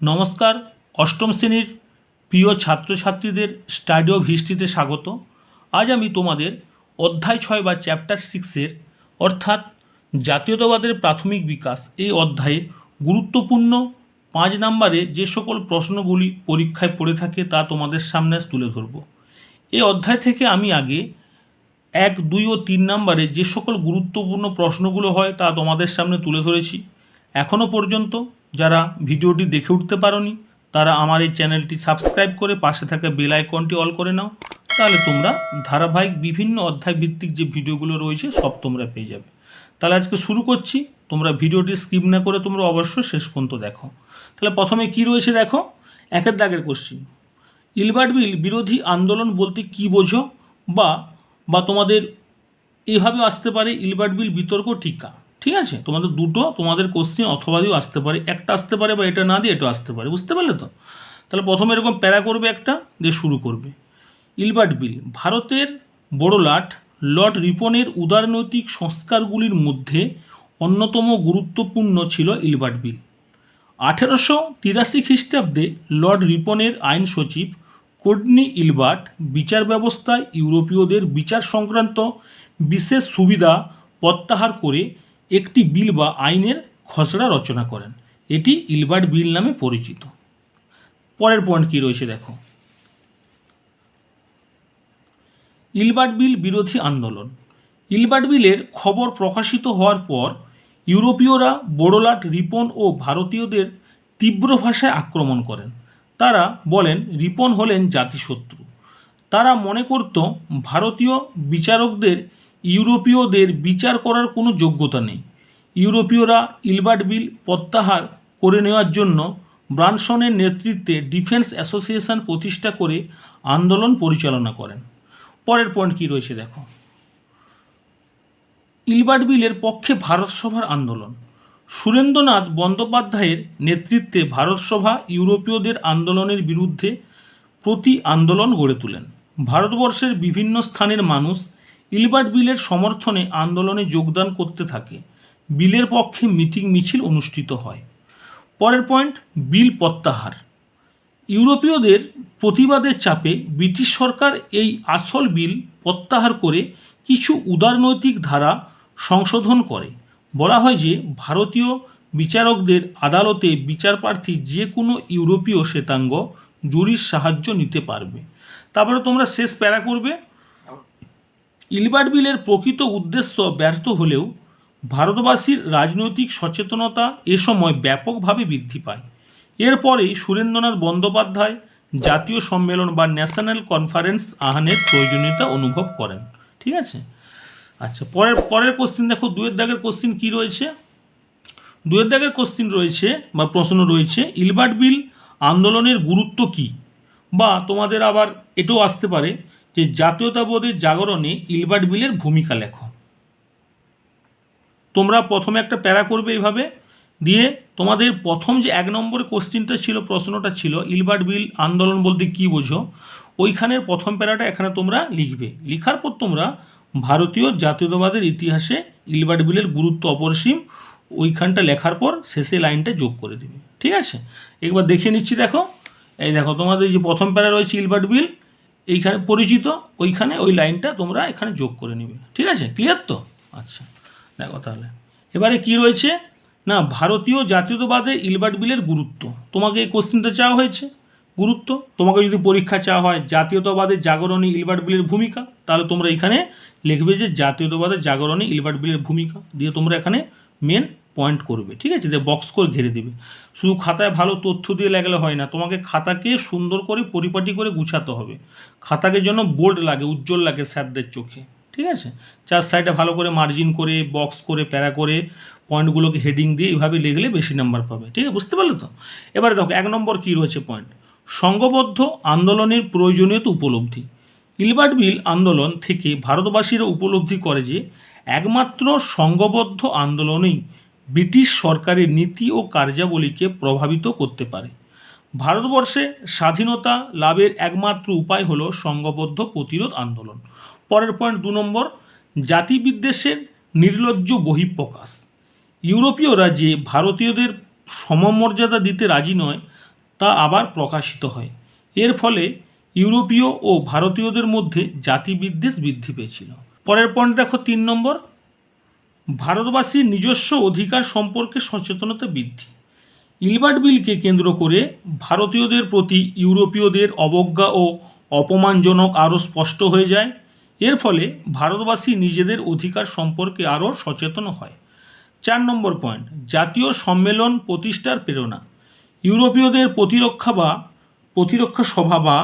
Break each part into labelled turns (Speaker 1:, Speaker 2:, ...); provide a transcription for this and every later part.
Speaker 1: নমস্কার, অষ্টম শ্রেণির প্রিয় ছাত্রছাত্রীদের স্টাডি অফ হিস্ট্রিতে স্বাগত। আজ আমি তোমাদের অধ্যায় ছয় বা চ্যাপ্টার সিক্সের অর্থাৎ জাতীয়তাবাদের প্রাথমিক বিকাশ, এই অধ্যায়ে গুরুত্বপূর্ণ পাঁচ নম্বরে যে সকল প্রশ্নগুলি পরীক্ষায় পড়ে থাকে তা তোমাদের সামনে তুলে ধরব। এই অধ্যায় থেকে আমি আগে এক, দুই ও তিন নম্বরে যে সকল গুরুত্বপূর্ণ প্রশ্নগুলো হয় তা তোমাদের সামনে তুলে ধরেছি। এখনও পর্যন্ত যারা ভিডিওটি দেখে উঠতে পারোনি, তারা আমার এই চ্যানেলটি সাবস্ক্রাইব করে পাশে থাকা বেল আইকনটি অল করে নাও, তাহলে তোমরা ধারাবাহিক বিভিন্ন অধ্যায় ভিত্তিক যে ভিডিওগুলো রয়েছে সব তোমরা পেয়ে যাবে। তাহলে আজকে শুরু করছি, তোমরা ভিডিওটি স্কিপ না করে তোমরা অবশ্যই শেষ পর্যন্ত দেখো। তাহলে প্রথমে কি রয়েছে দেখো? একের দাগের কোশ্চিন ইলবার্ট বিল বিরোধী আন্দোলন বলতে কি বোঝো? বা বা তোমাদের এভাবে আসতে পারে ইলবার্ট বিল বিতর্ক টিকা? ঠিক আছে? তোমাদের দুটো তোমাদের কোশ্চেন অথবা দিয়েও আসতে পারে। একটা আসতে পারে বা এটা না দিয়ে এটা আসতে পারে। বুঝতে পারলে তো? তাহলে প্রথমে এরকম প্যারা করবে একটা, দিয়ে শুরু করবে। ইলবার্ট বিল, ভারতের বড়লাট লর্ড রিপনের উদারনৈতিক সংস্কারগুলির মধ্যে অন্যতম গুরুত্বপূর্ণ ছিল ইলবার্ট বিল। আঠেরোশো তিরাশি খ্রিস্টাব্দে লর্ড রিপনের আইন সচিব কোডনি ইলবার্ট বিচার ব্যবস্থায় ইউরোপীয়দের বিচার সংক্রান্ত বিশেষ সুবিধা প্রত্যাহার করে একটি বিল বা আইনের খসড়া রচনা করেন। এটি ইলবার্ট বিল নামে পরিচিত। পরের পয়েন্ট কী রয়েছে দেখো। ইলবার্ট বিল বিরোধী আন্দোলন। ইলবার্ট বিলের খবর প্রকাশিত হওয়ার পর ইউরোপীয়রা বড়লাট, রিপন ও ভারতীয়দের তীব্র ভাষায় আক্রমণ করেন। তারা বলেন, রিপন হলেন জাতিশত্রু। তারা মনে করত, ভারতীয় বিচারকদের ইউরোপীয়দের বিচার করার কোনো যোগ্যতা নেই। ইউরোপীয়রা ইলবার্ট বিল প্রত্যাহার করে নেওয়ার জন্য ব্রানসনের নেতৃত্বে ডিফেন্স অ্যাসোসিয়েশন প্রতিষ্ঠা করে আন্দোলন পরিচালনা করেন। পরের পয়েন্ট কী রয়েছে দেখো। ইলবার্ট বিলের পক্ষে ভারত সভার আন্দোলন। সুরেন্দ্রনাথ বন্দ্যোপাধ্যায়ের নেতৃত্বে ভারত সভা ইউরোপীয়দের আন্দোলনের বিরুদ্ধে প্রতি আন্দোলন গড়ে তোলেন। ভারতবর্ষের বিভিন্ন স্থানের মানুষ ইলবার্ট বিলের সমর্থনে আন্দোলনে যোগদান করতে থাকে। বিলের পক্ষে মিটিং মিছিল অনুষ্ঠিত হয়। পরের পয়েন্ট, বিল প্রত্যাহার। ইউরোপীয়দের প্রতিবাদের চাপে ব্রিটিশ সরকার এই আসল বিল প্রত্যাহার করে কিছু উদারনৈতিক ধারা সংশোধন করে। বলা হয় যে, ভারতীয় বিচারকদের আদালতে বিচারপ্রার্থী যে কোনো ইউরোপীয় শ্বেতাঙ্গ জুরির সাহায্য নিতে পারবে। তারপরে তোমরা শেষ প্যারা করবে। ইলবার্ট বিলের প্রকৃত উদ্দেশ্য ব্যর্থ হলেও ভারতবাসীর রাজনৈতিক সচেতনতা এ সময় ব্যাপকভাবে বৃদ্ধি পায়। এরপরেই সুরেন্দ্রনাথ বন্দ্যোপাধ্যায় জাতীয় সম্মেলন বা ন্যাশনাল কনফারেন্স আহ্বানের প্রয়োজনীয়তা অনুভব করেন। ঠিক আছে? আচ্ছা পরের পরের কোশ্চিন দেখো। দুয়ের দাগের কোশ্চিন কি রয়েছে? দুয়ের দাগের কোশ্চিন রয়েছে বা প্রশ্ন রয়েছে, ইলবার্ট বিল আন্দোলনের গুরুত্ব কি? বা তোমাদের আবার এটাও আসতে পারে যে জাতীয়তাবোধের জাগরণে ইলবার্ট বিলের ভূমিকা লেখো। তোমরা প্রথমে একটা প্যারা করবে এইভাবে, দিয়ে তোমাদের প্রথম যে এক নম্বর কোশ্চিনটা ছিল, প্রশ্নটা ছিল, ইলবার্ট বিল আন্দোলন বলতে কি বোঝো? ওইখানের প্রথম প্যারাটা এখানে তোমরা লিখবে। লিখার পর তোমরা ভারতীয় জাতীয়তাবাদের ইতিহাসে ইলবার্ট বিলের গুরুত্ব অপরিসীম, ওইখানটা লেখার পর শেষে লাইনটা যোগ করে দেবে। ঠিক আছে? একবার দেখে নিচ্ছি, দেখো। এই দেখো, তোমাদের যে প্রথম প্যারা রয়েছে ইলবার্ট বিল এইখানে পরিচিত, ওইখানে ওই লাইনটা তোমরা এখানে যোগ করে নেবে। ঠিক আছে? ক্লিয়ার তো? আচ্ছা দেখো তাহলে। এবারে কি রয়েছে? না, ভারতীয় জাতীয়তাবাদে ইলবার্ট বিলের গুরুত্ব। তোমাকে এই কোশ্চিনটা চাওয়া হয়েছে? গুরুত্ব? তোমাকে যদি পরীক্ষা চাওয়া হয় জাতীয়তাবাদের জাগরণে ইলবার্ট বিলের ভূমিকা, তাহলে তোমরা এখানে লিখবে যে জাতীয়তাবাদের জাগরণে ইলবার্ট বিলের ভূমিকা, দিয়ে তোমরা এখানে মেন পয়েন্ট করবে, ঠিক আছে? যে বক্স করে ঘিরে দেবে। শুধু খাতায় ভালো তথ্য দিয়ে লাগলে হয় না, তোমাকে খাতাকে সুন্দর করে পরিপাটি করে গুছাতে হবে। খাতাকে জন্য বোল্ড লাগে, উজ্জ্বল লাগে স্যারদের চোখে, ঠিক আছে? চার সাইডে ভালো করে মার্জিন করে বক্স করে, প্যারা করে পয়েন্টগুলোকে হেডিং দিয়ে এইভাবে লিখলে বেশি নাম্বার পাবে, ঠিক আছে? বুঝতে পারলে তো? এবারে দেখো, এক নম্বর কী রয়েছে পয়েন্ট সংঘবদ্ধ আন্দোলনের প্রয়োজনীয়তা উপলব্ধি। ইলবার্ট বিল আন্দোলন থেকে ভারতবাসীরা উপলব্ধি করে যে, একমাত্র সংঘবদ্ধ আন্দোলনেই ব্রিটিশ সরকারের নীতি ও কার্যাবলীকে প্রভাবিত করতে পারে। ভারতবর্ষে স্বাধীনতা লাভের একমাত্র উপায় হলো সংঘবদ্ধ প্রতিরোধ আন্দোলন। পরের পয়েন্ট দু নম্বর, জাতিবিদ্বেষের নির্লজ্জ বহিঃপ্রকাশ। ইউরোপীয়রা যে ভারতীয়দের সমমর্যাদা দিতে রাজি নয়, তা আবার প্রকাশিত হয়। এর ফলে ইউরোপীয় ও ভারতীয়দের মধ্যে জাতিবিদ্বেষ বৃদ্ধি পেয়েছিল। পরের পয়েন্ট দেখো তিন নম্বর ভারতবাসীর নিজস্ব অধিকার সম্পর্কে সচেতনতা বৃদ্ধি। ইলবার্ট বিলকে কেন্দ্র করে ভারতীয়দের প্রতি ইউরোপীয়দের অবজ্ঞা ও অপমানজনক আরও স্পষ্ট হয়ে যায়। এর ফলে ভারতবাসী নিজেদের অধিকার সম্পর্কে আরও সচেতন হয়। চার নম্বর পয়েন্ট, জাতীয় সম্মেলন প্রতিষ্ঠার প্রেরণা। ইউরোপীয়দের প্রতিরক্ষা বা প্রতিরক্ষা সভা বা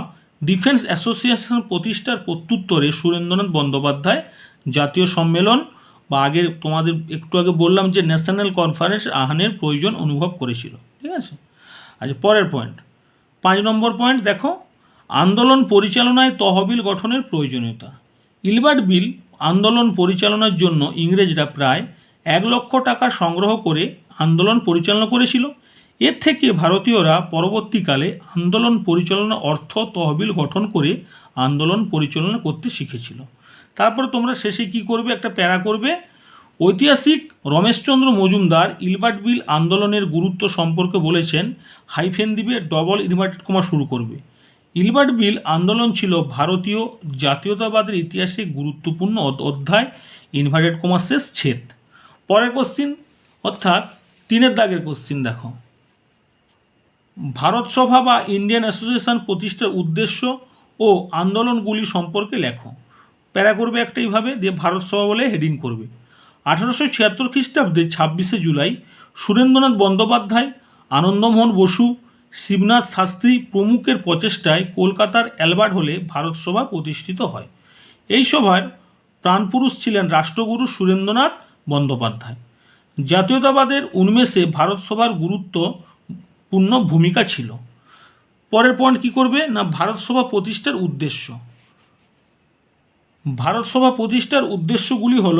Speaker 1: ডিফেন্স অ্যাসোসিয়েশন প্রতিষ্ঠার প্রত্যুত্তরে সুরেন্দ্রনাথ বন্দ্যোপাধ্যায় জাতীয় সম্মেলন বা আগে তোমাদের একটু আগে বললাম যে ন্যাশনাল কনফারেন্স আহ্বানের প্রয়োজন অনুভব করেছিল, ঠিক আছে? আচ্ছা পরের পয়েন্ট পাঁচ নম্বর পয়েন্ট দেখো, আন্দোলন পরিচালনায় তহবিল গঠনের প্রয়োজনীয়তা। ইলবার্ট বিল আন্দোলন পরিচালনার জন্য ইংরেজরা প্রায় এক লক্ষ টাকা সংগ্রহ করে আন্দোলন পরিচালনা করেছিল। এর থেকে ভারতীয়রা পরবর্তীকালে আন্দোলন পরিচালনা অর্থ তহবিল গঠন করে আন্দোলন পরিচালনা করতে শিখেছিল। তারপর তোমরা শেষে কি করবে? একটা প্যারা করবে। ঐতিহাসিক রমেশচন্দ্র মজুমদার ইলবার্ট বিল আন্দোলনের গুরুত্ব সম্পর্কে বলেছেন, হাইফেন দিবে ডবল ইনভার্টেড কমা শুরু করবে। ইলবার্ট বিল আন্দোলন ছিল ভারতীয় জাতীয়তাবাদের ইতিহাসে গুরুত্বপূর্ণ অধ্যায়, ইনভার্টেড কমা শেষ ছেদ। পরের কোশ্চিন অর্থাৎ তিনের দাগের কোশ্চিন দেখো। ভারত সভা বা ইন্ডিয়ান অ্যাসোসিয়েশন প্রতিষ্ঠার উদ্দেশ্য ও আন্দোলনগুলি সম্পর্কে লেখো। প্যারা করবে একটা এইভাবে ভারত সভা বলে হেডিং করবে। আঠারোশো ছিয়াত্তর খ্রিস্টাব্দে ছাব্বিশে জুলাই সুরেন্দ্রনাথ বন্দ্যোপাধ্যায়, আনন্দমোহন বসু, শিবনাথ শাস্ত্রী প্রমুখের প্রচেষ্টায় কলকাতার অ্যালবার্ট হলে ভারত সভা প্রতিষ্ঠিত হয়। এই সভার প্রাণপুরুষ ছিলেন রাষ্ট্রগুরু সুরেন্দ্রনাথ বন্দ্যোপাধ্যায়। জাতীয়তাবাদের উন্মেষে ভারত সভার গুরুত্বপূর্ণ ভূমিকা ছিল। পরের পয়েন্ট কী করবে? না, ভারত সভা প্রতিষ্ঠার উদ্দেশ্য। ভারত সভা প্রতিষ্ঠার উদ্দেশ্যগুলি হল,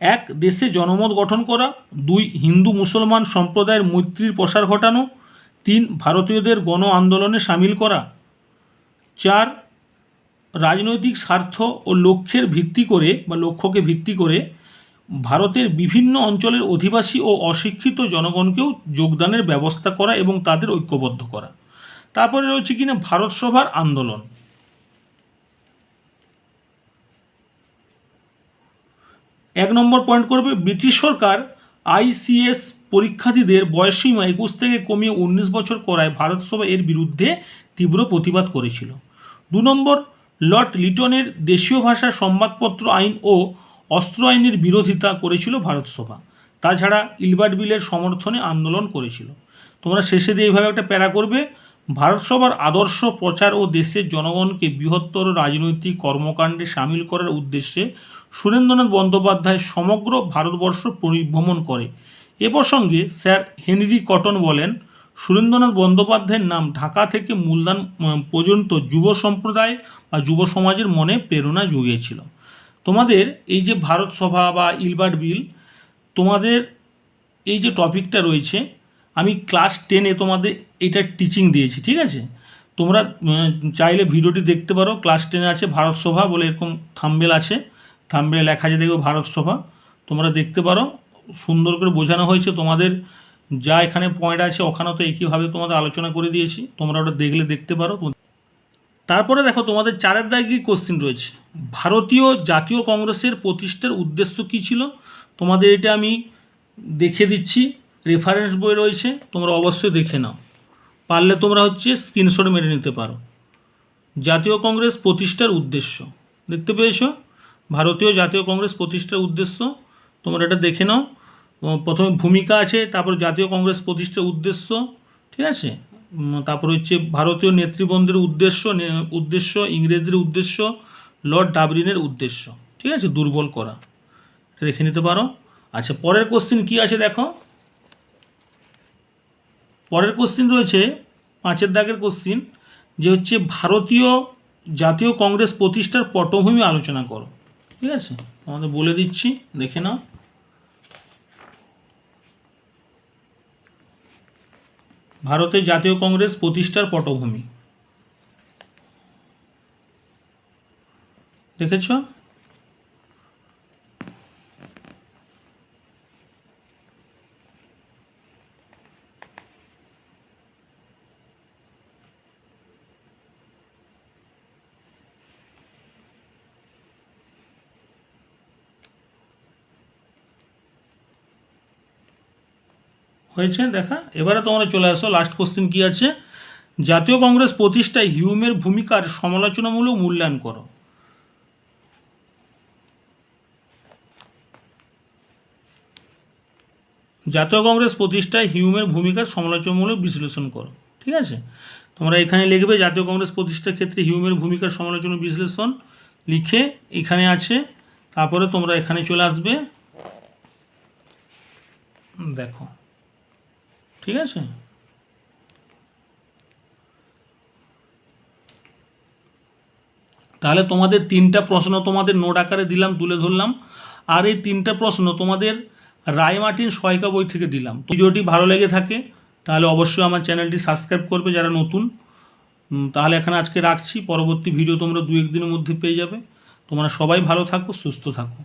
Speaker 1: এক, দেশে জনমত গঠন করা, দুই, হিন্দু মুসলমান সম্প্রদায়ের মৈত্রীর প্রসার ঘটানো, তিন, ভারতীয়দের গণ আন্দোলনে সামিল করা, চার, রাজনৈতিক স্বার্থ ও লক্ষ্যের ভিত্তি করে বা লক্ষ্যকে ভিত্তি করে ভারতের বিভিন্ন অঞ্চলের অধিবাসী ও অশিক্ষিত জনগণকেও যোগদানের ব্যবস্থা করা এবং তাদের ঐক্যবদ্ধ করা। তারপরে রয়েছে কিনা ভারত সভার আন্দোলন। এক নম্বর পয়েন্ট করবে, ব্রিটিশ সরকার আইসিএস পরীক্ষার্থীদের বয়সীমা একুশ থেকে কমিয়ে উনিশ বছর করায় ভারত সভা এর বিরুদ্ধে তীব্র প্রতিবাদ করেছিল। দু নম্বর, লর্ড লিটনের দেশীয় ভাষা সংবাদপত্র আইন ও অস্ত্র আইনের বিরোধিতা করেছিল ভারত সভা। তাছাড়া ইলবার্ট বিলের সমর্থনে আন্দোলন করেছিল। তোমরা শেষে দিয়ে এইভাবে একটা প্যারা করবে ভারত সভার আদর্শ প্রচার ও দেশের জনগণকে বৃহত্তর রাজনৈতিক কর্মকাণ্ডে সামিল করার উদ্দেশ্যে সুরেন্দ্রনাথ বন্দ্যোপাধ্যায় সমগ্র ভারতবর্ষ পরিভ্রমণ করে। এ প্রসঙ্গে স্যার হেনরি কটন বলেন, সুরেন্দ্রনাথ বন্দ্যোপাধ্যায়ের নাম ঢাকা থেকে মূলদান পর্যন্ত যুব সম্প্রদায় বা যুব সমাজের মনে প্রেরণা জুগিয়েছিল। তোমাদের এই যে ভারত সভা বা ইলবার্ট বিল, তোমাদের এই যে টপিকটা রয়েছে আমি ক্লাস টেনে তোমাদের এটা টিচিং দিয়েছি, ঠিক আছে? তোমরা চাইলে ভিডিওটি দেখতে পারো ক্লাস টেনে আছে ভারত সভা বলে এরকম থাম্বেল আছে, থাম্বেলে লেখা আছে দেখো ভারত সভা। তোমরা দেখতে পারো, সুন্দর করে বোঝানো হয়েছে তোমাদের, যা এখানে পয়েন্ট আছে, ওখানেও তো একইভাবে তোমাদের আলোচনা করে দিয়েছি, তোমরা ওটা দেখলে দেখতে পারো। তারপরে দেখো, তোমাদের চারের দাগে কোশ্চিন রয়েছে? ভারতীয় জাতীয় কংগ্রেসের প্রতিষ্ঠার উদ্দেশ্য কী ছিল? তোমাদের এটা আমি দেখে দিচ্ছি। রেফারেন্স বই রয়েছে, তোমরা অবশ্যই দেখে নাও। পারলে তোমরা হচ্ছে স্ক্রিনশট মেরে নিতে পারো। জাতীয় কংগ্রেস প্রতিষ্ঠার উদ্দেশ্য। দেখতে পেয়েছ? ভারতীয় জাতীয় কংগ্রেস প্রতিষ্ঠার উদ্দেশ্য। তোমরা এটা দেখে নাও। প্রথমে ভূমিকা আছে, তারপর জাতীয় কংগ্রেস প্রতিষ্ঠার উদ্দেশ্য। ঠিক আছে? তারপর হচ্ছে ভারতীয় নেতৃবৃন্দের উদ্দেশ্য উদ্দেশ্য, ইংরেজদের উদ্দেশ্য, লর্ড ডাবরিনের উদ্দেশ্য। ঠিক আছে? দুর্বল করা। দেখে নিতে পারো। আচ্ছা পরের কোশ্চিন কি আছে দেখো? পরের কোশ্চিন রয়েছে, পাঁচের দাগের কোশ্চিন যে হচ্ছে ভারতীয় জাতীয় কংগ্রেস প্রতিষ্ঠার পটভূমি আলোচনা করো। ঠিক আছে? আমাদের বলে দিচ্ছি, দেখে নাও। ভারতের জাতীয় কংগ্রেস প্রতিষ্ঠার পটভূমি। দেখেছ? হয়েছে, দেখা। এবারে তোমরা চলে আসো লাস্ট কোশ্চেন কি আছে? জাতীয় কংগ্রেস প্রতিষ্ঠায় হিউমের ভূমিকার সমালোচনামূলক মূল্যায়ন করো। জাতীয় কংগ্রেস প্রতিষ্ঠায় হিউমের ভূমিকার সমালোচনামূলক বিশ্লেষণ করো, ঠিক আছে? তোমরা এখানে লিখবে, জাতীয় কংগ্রেস প্রতিষ্ঠার ক্ষেত্রে হিউমের ভূমিকার সমালোচনা বিশ্লেষণ লিখে এখানে আছে। তারপরে তোমরা এখানে চলে আসবে। দেখো। ঠিক আছে? তাহলে তোমাদের তিনটা প্রশ্ন তোমাদের নোট আকারে দিলাম, তুলে ধরলাম। আর এই তিনটা প্রশ্ন তোমাদের রায়মার্টিন সহায়িকা বই থেকে দিলাম। ভিডিওটি ভালো লেগে থাকে, তাহলে অবশ্যই আমার চ্যানেলটি সাবস্ক্রাইব করবে যারা নতুন। তাহলে এখানে আজকে রাখছি। পরবর্তী ভিডিও তোমরা দু একদিনের মধ্যে পেয়ে যাবে। তোমরা সবাই ভালো থাকো, সুস্থ থাকো।